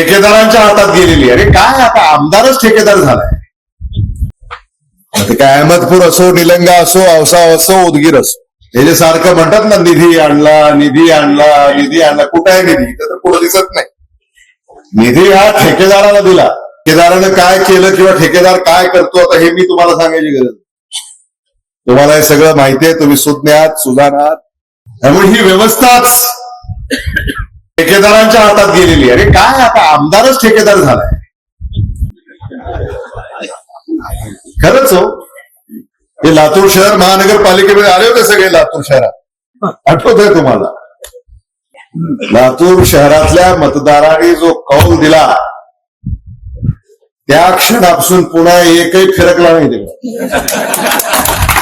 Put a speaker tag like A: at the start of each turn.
A: ठेकेदारांच्या हातात गेलेली आहे. अरे काय आता? आमदारच ठेकेदार झालाय. ते काय अहमदपूर असो निलंगा असो औसा असो उदगीर असो. हे जे सारखं म्हणतात ना निधी आणला निधी आणला निधी आणला कुठं आहे निधी? इथं तर कुठं दिसत नाही. निधी हा ठेकेदाराला दिला. ठेकेदारानं काय केलं किंवा ठेकेदार काय करतो आता हे मी तुम्हाला सांगायची गरज तुम्हाला हे सगळं माहिती आहे तुम्ही सुज्ञात आहात त्यामुळे ही व्यवस्थाच ठेकेदारांच्या हातात गेलेली अरे काय आता? आमदारच ठेकेदार झालाय. खरंच हो. हे लातूर शहर महानगरपालिकेमध्ये आले होते सगळे लातूर शहरात. आठवत आहे तुम्हाला? लातूर शहरातल्या मतदारांनी जो कौल दिला त्या क्षणापासून पुन्हा एकही फिरकला नाही तिकडे